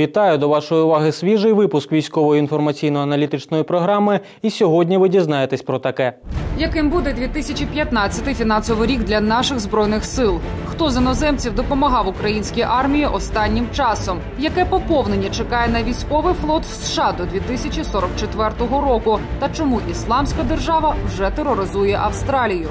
Вітаю до вашої уваги свіжий випуск військової інформаційно-аналітичної програми. І сьогодні ви дізнаєтесь про таке. Яким буде 2015 фінансовий рік для наших збройних сил? Хто з іноземців допомагав українській армії останнім часом? Яке поповнення чекає на військовий флот США до 2044 року? Та чому ісламська держава вже тероризує Австралію?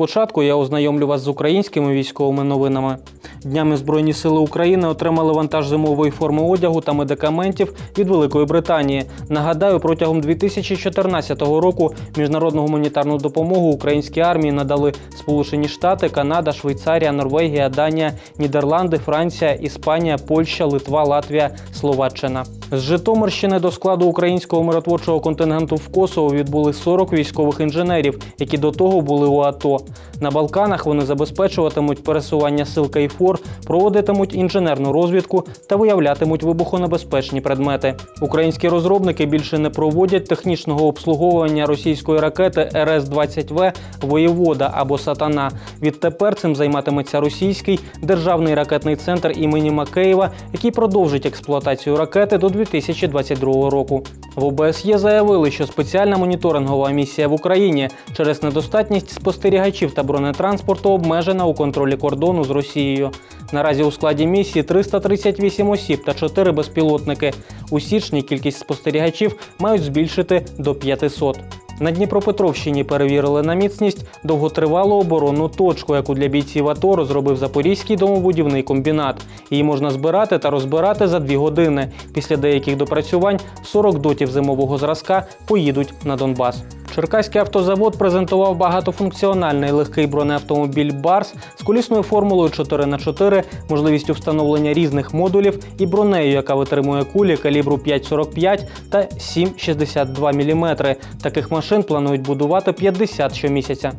Спочатку я ознайомлю вас з українськими військовими новинами. Днями Збройні сили України отримали вантаж зимової форми одягу та медикаментів від Великої Британії. Нагадаю, протягом 2014 року міжнародну гуманітарну допомогу українській армії надали Сполучені Штати, Канада, Швейцарія, Норвегія, Данія, Нідерланди, Франція, Іспанія, Польща, Литва, Латвія, Словаччина. З Житомирщини до складу українського миротворчого контингенту в Косово відбули 40 військових інженерів, які до того були у АТО. На Балканах вони забезпечуватимуть пересування сил Кайфор, проводитимуть інженерну розвідку та виявлятимуть вибухонебезпечні предмети. Українські розробники більше не проводять технічного обслуговування російської ракети РС-20В Воєвода або Сатана. Відтепер цим займатиметься російський державний ракетний центр імені Макеєва, який продовжить експлуатацію ракети до 2022 року. В ОБСЄ заявили, що спеціальна моніторингова місія в Україні через недостатність спостерігачів та бронетранспорту обмежена у контролі кордону з Росією. Наразі у складі місії 338 осіб та 4 безпілотники. У січні кількість спостерігачів мають збільшити до 500. На Дніпропетровщині перевірили на міцність довготривалу оборонну точку, яку для бійців АТО розробив Запорізький домобудівний комбінат. Її можна збирати та розбирати за дві години. Після деяких допрацювань 40 дотів зимового зразка поїдуть на Донбас. Черкаський автозавод презентував багатофункціональний легкий бронеавтомобіль Барс з колісною формулою 4х4, можливістю встановлення різних модулів і бронею, яка витримує кулі калібру 5,45 та 7,62 мм. Таких машин планують будувати 50 щомісяця.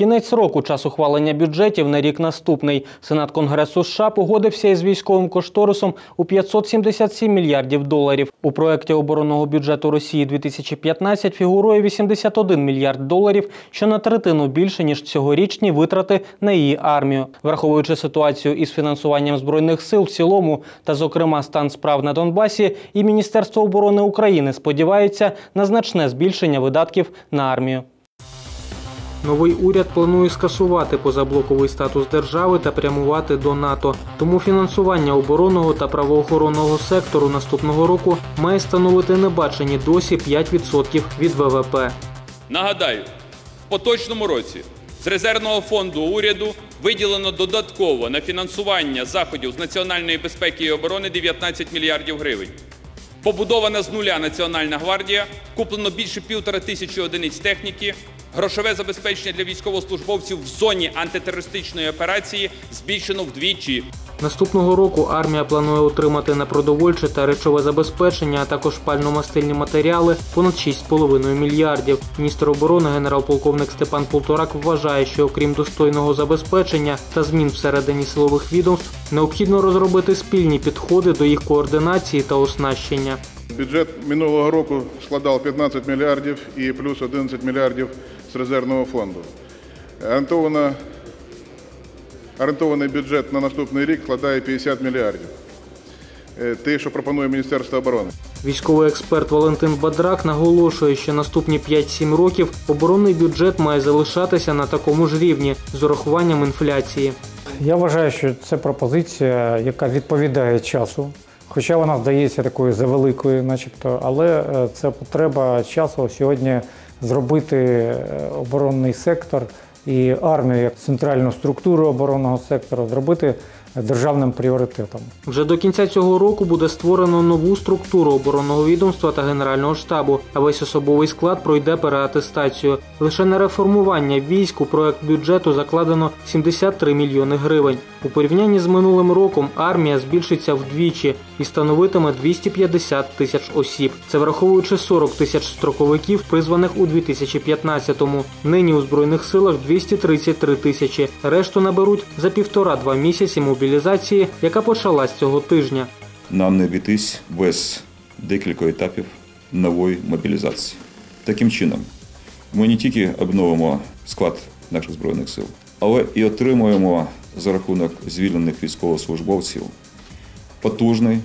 Кінець року час ухвалення бюджетів на рік наступний. Сенат Конгресу США погодився із військовим кошторисом у 577 мільярдів доларів. У проєкті оборонного бюджету Росії 2015 фігурує 81 мільярд доларів, що на третину більше ніж цьогорічні витрати на її армію. Враховуючи ситуацію із фінансуванням збройних сил в цілому та, зокрема, стан справ на Донбасі, і Міністерство оборони України сподівається на значне збільшення видатків на армію. Новий уряд планує скасувати позаблоковий статус держави та прямувати до НАТО. Тому фінансування оборонного та правоохоронного сектору наступного року має становити небачені досі 5% від ВВП. Нагадаю, в поточному році з резервного фонду уряду виділено додатково на фінансування заходів з національної безпеки і оборони 19 мільярдів гривень. Побудована з нуля Національна гвардія, куплено більше півтора тисячі одиниць техніки, Грошове забезпечення для військовослужбовців в зоні антитерористичної операції збільшено вдвічі. Наступного року армія планує отримати на продовольче та речове забезпечення, а також пально-мастильні матеріали понад 6,5 мільярдів. Міністр оборони генерал-полковник Степан Полторак вважає, що окрім достойного забезпечення та змін всередині силових відомств, необхідно розробити спільні підходи до їх координації та оснащення. Бюджет минулого року складав 15 мільярдів і плюс 11 мільярдів з резервного фонду. Орієнтовано, орієнтований бюджет на наступний рік складає 50 мільярдів. Те, що пропонує Міністерство оборони. Військовий експерт Валентин Бадрак наголошує, що наступні 5-7 років оборонний бюджет має залишатися на такому ж рівні з урахуванням інфляції. Я вважаю, що це пропозиція, яка відповідає часу. Хоча вона здається такою завеликою, начебто, але це потреба часу сьогодні зробити оборонний сектор і армію як центральну структуру оборонного сектору, зробити державним пріоритетом. Вже до кінця цього року буде створено нову структуру оборонного відомства та генерального штабу, а весь особовий склад пройде переатестацію. Лише на реформування військ у проект бюджету закладено 73 мільйони гривень. У порівнянні з минулим роком армія збільшиться вдвічі і становитиме 250 тисяч осіб. Це враховуючи 40 тисяч строковиків, призваних у 2015-му. Нині у збройних силах 233 тисячі. Решту наберуть за півтора-два місяці мобілізації, яка почалась цього тижня. Нам не обійтись без декілька етапів нової мобілізації. Таким чином, ми не тільки обновимо склад наших збройних сил, але і отримуємо за рахунок звільнених військовослужбовців потужний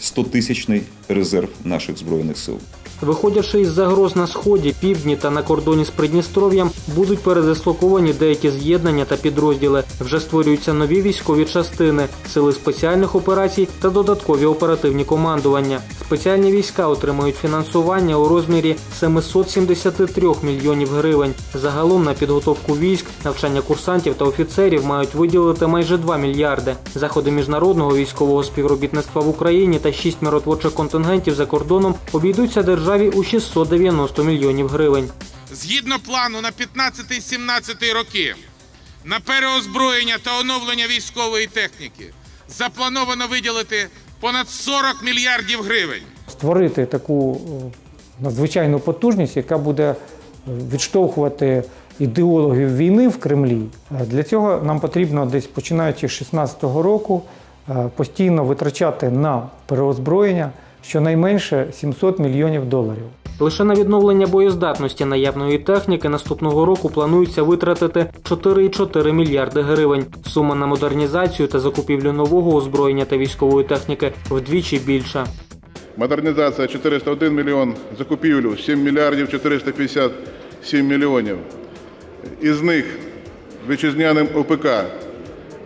100-тисячний резерв наших збройних сил. Виходячи із загроз на сході, півдні та на кордоні з Придністров'ям, будуть передислоковані деякі з'єднання та підрозділи. Вже створюються нові військові частини, сили спеціальних операцій та додаткові оперативні командування. Спеціальні війська отримують фінансування у розмірі 773 мільйонів гривень. Загалом на підготовку військ, навчання курсантів та офіцерів мають виділити майже 2 мільярди. Заходи міжнародного військового співробітництва в Україні та шість миротворчих контингентів за кордоном обійдуться державі у 690 мільйонів гривень. Згідно плану на 15-17 роки на переозброєння та оновлення військової техніки заплановано виділити понад 40 мільярдів гривень. Створити таку е, надзвичайну потужність, яка буде е, відштовхувати ідеологів війни в Кремлі. Е, Для цього нам потрібно десь починаючи з 2016 року постійно витрачати на переозброєння щонайменше 700 мільйонів доларів. Лише на відновлення боєздатності наявної техніки наступного року планується витратити 4,4 мільярди гривень. Сума на модернізацію та закупівлю нового озброєння та військової техніки вдвічі більша. Модернізація 401 мільйон, закупівлю 7 мільярдів 457 мільйонів. Із них вітчизняним ОПК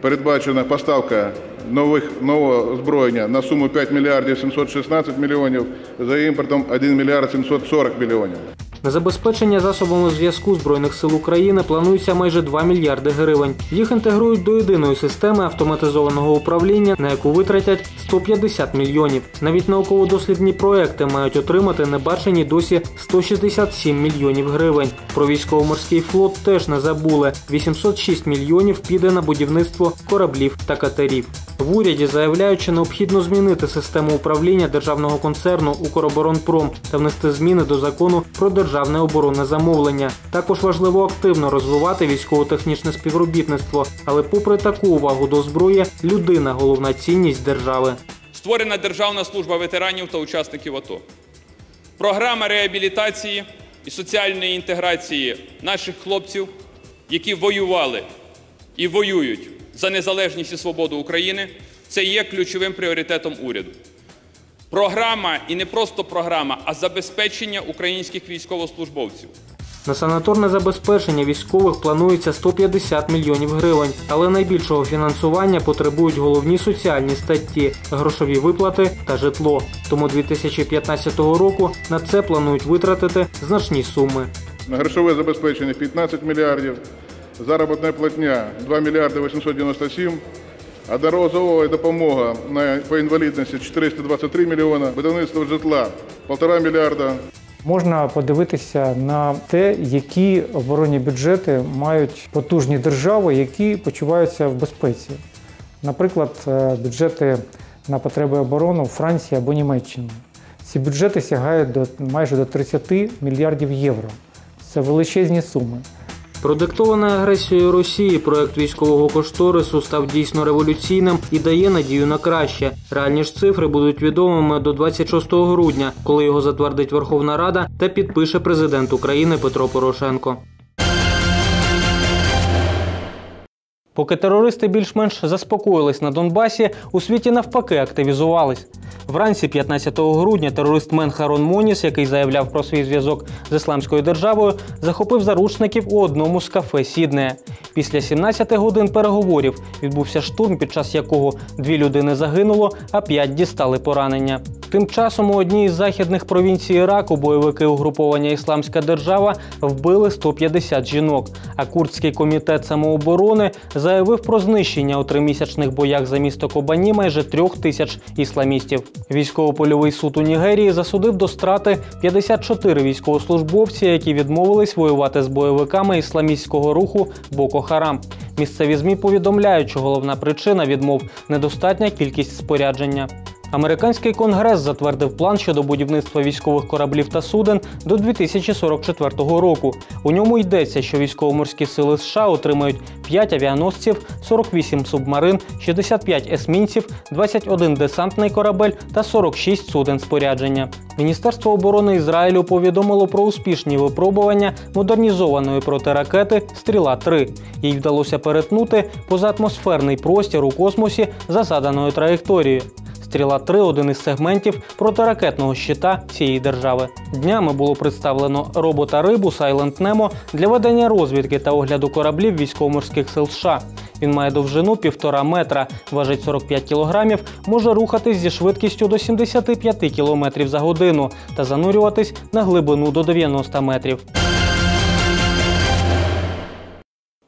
передбачена поставка нових, нового озброєння на суму 5 мільярдів 716 мільйонів, за імпортом 1 мільярд 740 мільйонів. На забезпечення засобами зв'язку Збройних сил України планується майже 2 мільярди гривень. Їх інтегрують до єдиної системи автоматизованого управління, на яку витратять 150 мільйонів. Навіть науково-дослідні проекти мають отримати небачені досі 167 мільйонів гривень. Про військово-морський флот теж не забули. 806 мільйонів піде на будівництво кораблів та катерів. В уряді заявляють, що необхідно змінити систему управління державного концерну «Укроборонпром» та внести зміни до закону про державне оборонне замовлення. Також важливо активно розвивати військово-технічне співробітництво. Але, попри таку увагу до зброї, людина головна цінність держави. Створена Державна служба ветеранів та учасників АТО. Програма реабілітації і соціальної інтеграції наших хлопців, які воювали і воюють за незалежність і свободу України, це є ключовим пріоритетом уряду. Програма і не просто програма, а забезпечення українських військовослужбовців. На санаторне забезпечення військових планується 150 мільйонів гривень, але найбільшого фінансування потребують головні соціальні статті, грошові виплати та житло. Тому 2015 року на це планують витратити значні суми. На грошове забезпечення 15 мільярдів, заробітна платня 2 мільярди 897, одноразова допомога на, по інвалідності 423 мільйона, будівництво житла 1,5 мільярда, Можна подивитися на те, які оборонні бюджети мають потужні держави, які почуваються в безпеці. Наприклад, е, бюджети на потреби оборони Франції або Німеччини. Ці бюджети сягають до майже до 30 мільярдів євро. Це величезні суми. Продиктований агресією Росії проект військового кошторису став дійсно революційним і дає надію на краще. Реальні ж цифри будуть відомими до 26 грудня, коли його затвердить Верховна Рада та підпише президент України Петро Порошенко. Поки терористи більш-менш заспокоїлись на Донбасі, у світі навпаки активізувались. Вранці 15 грудня терорист Мен Харон Моніс, який заявляв про свій зв'язок з ісламською державою, захопив заручників у одному з кафе Сіднея. Після 17 годин переговорів відбувся штурм, під час якого дві людини загинуло, а п'ять дістали поранення. Тим часом у одній із західних провінцій Іраку бойовики угруповання Ісламська держава вбили 150 жінок. А курдський комітет самооборони заявив про знищення у тримісячних боях за місто Кобані майже трьох тисяч ісламістів. Військово-польовий суд у Нігерії засудив до страти 54 військовослужбовці, які відмовились воювати з бойовиками ісламістського руху Боко Харам. Місцеві змі повідомляють, що головна причина відмов недостатня кількість спорядження. Американський конгрес затвердив план щодо будівництва військових кораблів та суден до 2044 року. У ньому йдеться, що військово-морські сили США отримають 5 авіаносців, 48 субмарин, 65 есмінців, 21 десантний корабель та 46 суден спорядження. Міністерство оборони Ізраїлю повідомило про успішні випробування модернізованої протиракети Стріла 3 Їй вдалося перетнути позаатмосферний простір у космосі за заданою траєкторією. Стріла 3 один із сегментів протиракетного щита цієї держави. Днями було представлено робота рибу Nemo для ведення розвідки та огляду кораблів військово-морських сил США. Він має довжину півтора метра, важить 45 кілограмів, може рухатись зі швидкістю до 75 кілометрів за годину та занурюватись на глибину до 90 метрів.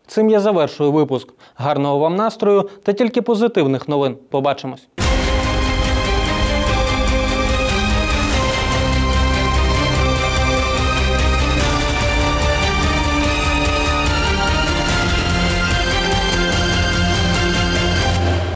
Цим я завершую випуск. Гарного вам настрою та тільки позитивних новин. Побачимось.